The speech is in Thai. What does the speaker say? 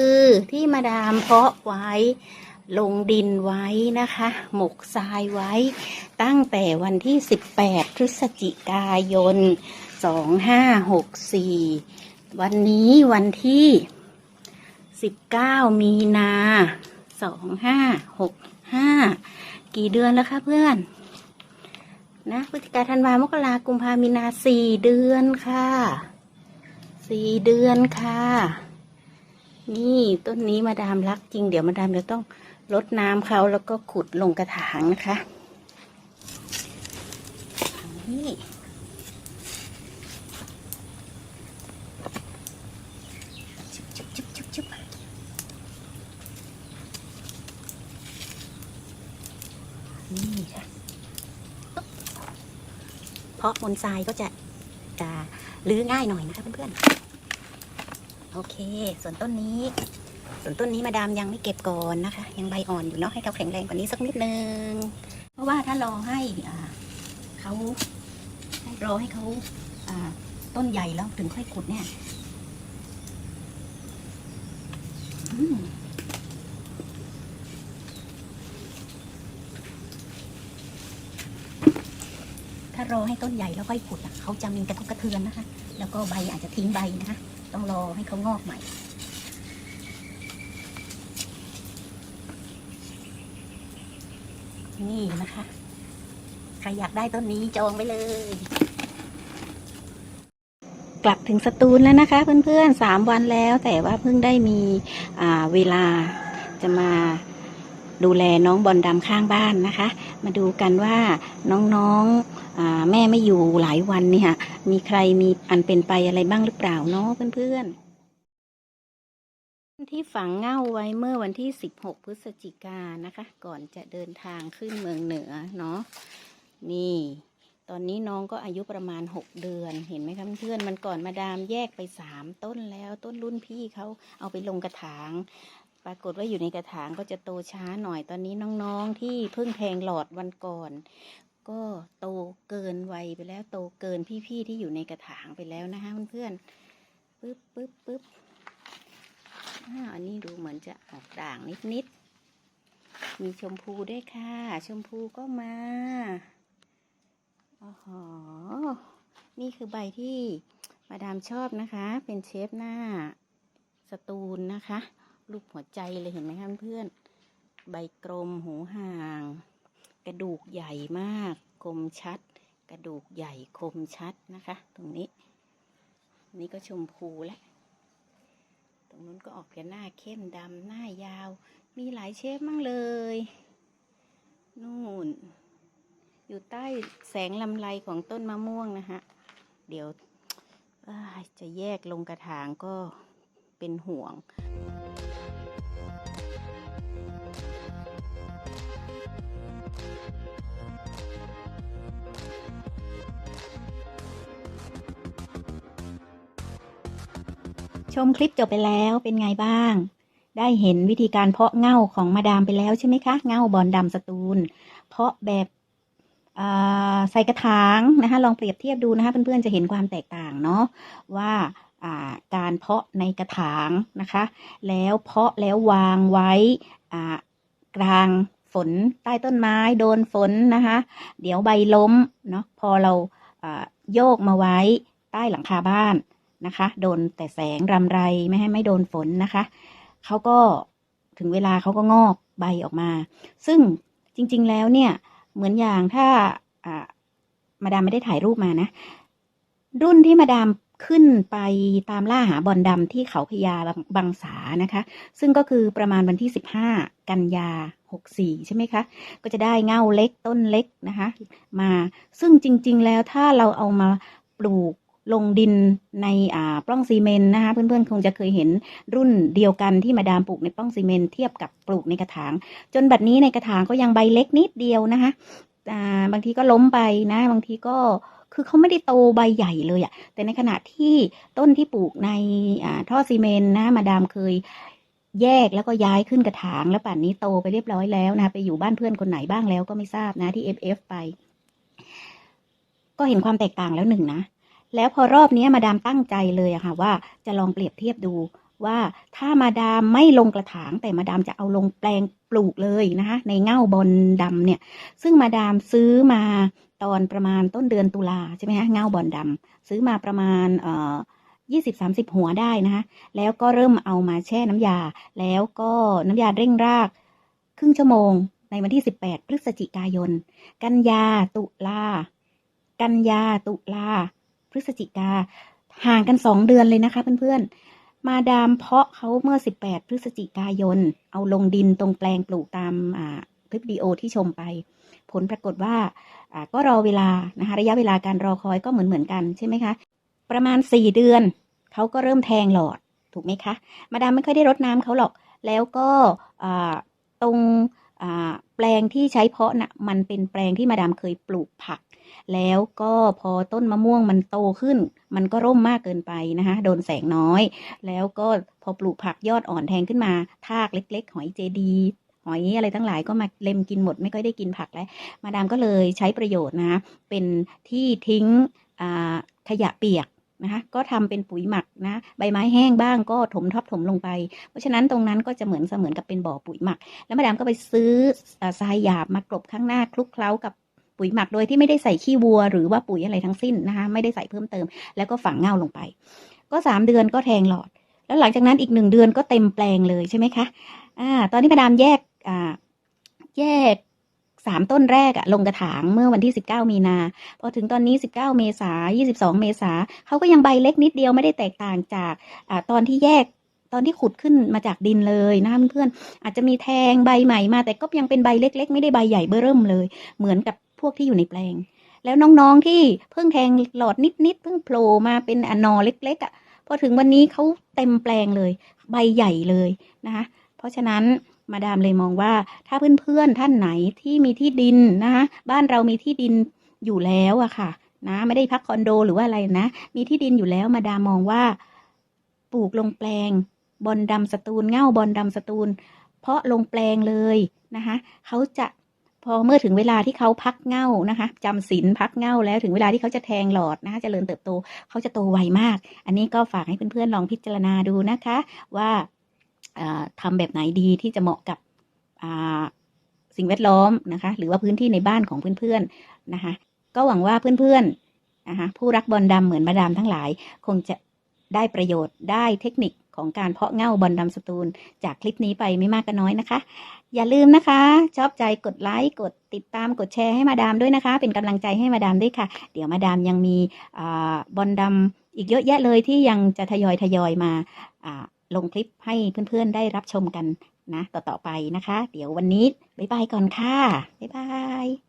ือที่มาดามเพาะไว้ ลงดินไว้นะคะ หมกทรายไว้ ตั้งแต่วันที่ 18 พฤศจิกายน 2564 วันนี้วันที่ 19 มีนา 2565 กี่เดือนแล้วคะเพื่อนนะพฤศจิกาธันวามกรากุมภามีนาสี่เดือนค่ะสี่เดือนค่ะ นี่ต้นนี้มาดามรักจริง เดี๋ยวมาดามจะต้องรดน้ำเขาแล้วก็ขุดลงกระถางนะคะ นี่ชุบชุบชุบชุบชุบนี่ค่ะ เพราะบนทรายก็จะจะลื้อง่ายหน่อยนะคะเพื่อนๆ โอเค ส่วนต้นนี้ ส่วนต้นนี้มาดามยังไม่เก็บก่อนนะคะ ยังใบอ่อนอยู่เนาะให้เขาแข็งแรงกว่านี้สักนิดนึง เพราะว่าถ้ารอให้เขาให้รอให้เขาต้นใหญ่แล้วถึงค่อยขุดเนี่ยถ้ารอให้ต้นใหญ่แล้วค่อยขุดเขาจะมีกระทบกระเทือนนะคะ แล้วก็ใบอาจจะทิ้งใบนะคะ ต้องรอให้เขางอกใหม่ นี่นะคะ ใครอยากได้ต้นนี้จองไปเลย กลับถึงสตูลแล้วนะคะ เพื่อนๆสามวันแล้ว แต่ว่าเพิ่งได้มีเวลาจะมาดูแลน้องบอลดำข้างบ้านนะคะ มาดูกันว่าน้องๆ แม่ไม่อยู่หลายวันเนี่ยมีใครมีอันเป็นไปอะไรบ้างหรือเปล่าเนาะเพื่อนๆ ที่ฝังเง่าไว้เมื่อวันที่ 16 พฤศจิกายนนะคะ ก่อนจะเดินทางขึ้นเมืองเหนือเนาะนี่ ตอนนี้น้องก็อายุประมาณ 6 เดือนเห็นไหมคะเพื่อนมันก่อนมาดามแยกไป 3 ต้นแล้วต้นรุ่นพี่เขาเอาไปลงกระถางปรากฏว่าอยู่ในกระถางก็จะโตช้าหน่อยตอนนี้น้องๆที่เพิ่งแทงหลอดวันก่อน ก็โตเกินวัยไปแล้ว โตเกินพี่ๆที่อยู่ในกระถางไปแล้วนะคะเพื่อนๆปึ๊บปึ๊บปึ๊บอันนี้ดูเหมือนจะออกด่างนิดๆ มีชมพูด้วยค่ะ ชมพูก็มาโอ้โนี่คือใบที่มาดามชอบนะคะ เป็นเชฟหน้าสตูลนะคะ รูปหัวใจเลยเห็นไหมคะเพื่อน ใบกลมหูห่าง ระดูกใหญ่มาก คมชัด กระดูกใหญ่คมชัดนะคะ ตรงนี้ นี่ก็ชมพูแล้วตรงนู้นก็ออกจะหน้าเข้มดำหน้ายาว มีหลายเชฟมั่งเลย นู่น อยู่ใต้แสงลำไรของต้นมะม่วงนะคะ เดี๋ยวจะแยกลงกระถางก็เป็นห่วง ชมคลิปจบไปแล้วเป็นไงบ้าง ได้เห็นวิธีการเพาะเง่าของมาดามไปแล้วใช่ไหมคะ เง่าบอลดำสตูล เพาะแบบใส่กระถางนะคะ ลองเปรียบเทียบดูนะคะ เพื่อนๆจะเห็นความแตกต่างเนาะว่าการเพาะในกระถางนะคะ แล้วเพาะแล้ววางไว้กลางฝนใต้ต้นไม้โดนฝนนะคะ เดี๋ยวใบล้มเนาะพอเราโยกมาไว้ใต้หลังคาบ้าน นะคะ โดนแต่แสงรำไรไม่ให้ไม่โดนฝนนะคะเขาก็ถึงเวลาเขาก็งอกใบออกมา ซึ่งจริง ๆ แล้วเนี่ยเหมือนอย่างถ้ามาดามไม่ได้ถ่ายรูปมานะ รุ่นที่มาดามขึ้นไปตามล่าหาบอลดำที่เขาพญาบางบางสานะคะ ซึ่งก็คือประมาณวันที่ 15 กันยา 64 ใช่ไหมคะ ก็จะได้เง่าเล็กต้นเล็กนะคะ มาซึ่งจริง ๆ แล้วถ้าเราเอามาปลูก ลงดินในอ่าปล้องซีเมนต์นะคะเพื่อนๆคงจะเคยเห็นรุ่นเดียวกันที่มาดามปลูกในปล้องซีเมนต์เทียบกับปลูกในกระถาง จนบัดนี้ในกระถางก็ยังใบเล็กนิดเดียวนะคะอ่าบางทีก็ล้มไปนะบางทีก็คือเขาไม่ได้โตใบใหญ่เลยอะแต่ในขณะที่ต้นที่ปลูกในอ่าท่อซีเมนต์นะมาดามเคยแยกแล้วก็ย้ายขึ้นกระถาง แล้วป่านนี้โตไปเรียบร้อยแล้วนะไปอยู่บ้านเพื่อนคนไหนบ้างแล้วก็ไม่ทราบนะที่ FF ไป ก็เห็นความแตกต่างแล้วหนึ่งนะ แล้วพอรอบนี้มาดามตั้งใจเลยอะค่ะว่าจะลองเปรียบเทียบดูว่าถ้ามาดามไม่ลงกระถาง แต่มาดามจะเอาลงแปลงปลูกเลยนะคะ ในเง่าบอลดำเนี่ย ซึ่งมาดามซื้อมาตอนประมาณต้นเดือนตุลาใช่ไหมคะเง่าบอลดำซื้อมาประมาณเอ่อยี่สิบสามสิบหัวได้นะคะ แล้วก็เริ่มเอามาแช่น้ำยา แล้วก็น้ำยาเร่งราก ครึ่งชั่วโมง ในวันที่18พฤศจิกายน กันยาตุลากันยาตุลา พฤศจิกา ห่างกัน2เดือนเลยนะคะเพื่อนๆ มาดามเพาะเขาเมื่อ 18 พฤศจิกายน เอาลงดินตรงแปลงปลูกตามอ่าคลิปวิดีโอที่ชมไป ผลปรากฏว่าอ่าก็รอเวลานะคะระยะเวลาการรอคอยก็เหมือนเหมือนๆกันใช่ไหมคะ ประมาณ 4 เดือนเขาก็เริ่มแทงหลอดถูกไหมคะ มาดามไม่ค่อยได้รดน้ำเขาหรอก แล้วก็อ่าตรงอ่า แปลงที่ใช้เพาะนะ่ะมันเป็นแปลงที่มาดามเคยปลูกผัก แล้วก็พอต้นมะม่วงมันโตขึ้น มันก็ร่มมากเกินไปนะคะ โดนแสงน้อย แล้วก็พอปลูกผักยอดอ่อนแทงขึ้นมาทากเล็ก ๆ หอยเจดีหอยอะไรทั้งหลายก็มาเล็มกินหมดไม่ค่อยได้กินผักแล้ว มาดามก็เลยใช้ประโยชน์นะะเป็นที่ทิ้งขยะเปียก นะคะก็ทำเป็นปุ๋ยหมักนะใบไม้แห้งบ้างก็ถมทับถมลงไป เพราะฉะนั้นตรงนั้นก็จะเหมือนเสมือนกับเป็นบ่อปุ๋ยหมัก แล้วมาดามก็ไปซื้อทรายหยาบมากรบข้างหน้าคลุกเคล้ากับปุ๋ยหมักโดยที่ไม่ได้ใส่ขี้วัว หรือว่าปุ๋ยอะไรทั้งสิ้นนะคะไม่ได้ใส่เพิ่มเติม แล้วก็ฝังเงาลงไป ก็สามเดือนก็แทงหลอด แล้วหลังจากนั้นอีกหนึ่งเดือนก็เต็มแปลงเลยใช่ไหมคะอ่าตอนนี้มาดามแยกอ่าแยก สามต้นแรกอะลงกระถางเมื่อวันที่19มีนา พอถึงตอนนี้19เก้าเมษายน22เมษาเขาก็ยังใบเล็กนิดเดียวไม่ได้แตกต่างจากอ่าตอนที่แยกตอนที่ขุดขึ้นมาจากดินเลยนะคะเพื่อนๆอาจจะมีแทงใบใหม่มา แต่ก็ยังเป็นใบเล็ก ๆ ไม่ได้ใบใหญ่เบ้อเริ่มเลย เหมือนกับพวกที่อยู่ในแปลง แล้วน้องๆที่เพิ่งแทงหลอดนิดๆเพิ่งโผล่มาเป็นอนอเล็ก ๆอะพอถึงวันนี้เขาเต็มแปลงเลย ใบใหญ่เลยนะคะเพราะฉะนั้น มาดามเลยมองว่า ถ้าเพื่อนๆท่านไหนที่มีที่ดินนะคะบ้านเรามีที่ดินอยู่แล้วอะค่ะ นะ ไม่ได้พักคอนโดหรือว่าอะไรนะ มีที่ดินอยู่แล้วมาดามมองว่า ปลูกลงแปลง บอลดำสตูลเง่าบอลดำสตูล เพาะลงแปลงเลยนะคะเขาจะพอเมื่อถึงเวลาที่เขาพักเง่านะคะจำศีลพักเง่าแล้วถึงเวลาที่เขาจะแทงหลอดนะคะเจริญเติบโตเขาจะโตไวมาก อันนี้ก็ฝากให้เพื่อนๆลองพิจารณาดูนะคะ ว่า อ่าทำแบบไหนดีที่จะเหมาะกับสิ่งแวดล้อมนะคะ หรือว่าพื้นที่ในบ้านของเพื่อนๆนะคะ ก็หวังว่าเพื่อนๆนะคะผู้รักบอลดำเหมือนมาดามทั้งหลาย คงจะได้ประโยชน์ได้เทคนิคของการเพาะเง่าบอลดำสตูล จากคลิปนี้ไปไม่มากก็น้อยนะคะ อย่าลืมนะคะ ชอบใจกดไลค์กดติดตามกดแชร์ให้มาดามด้วยนะคะ เป็นกำลังใจให้มาดามด้วยค่ะ เดี๋ยวมาดามยังมีอบอลดำอีกเยอะแยะเลยที่ยังจะทยอยทยอยมา ลงคลิปให้เพื่อนๆได้รับชมกันนะ ต่อๆไปนะคะ เดี๋ยววันนี้ บ๊ายบายก่อนค่ะ บ๊ายบาย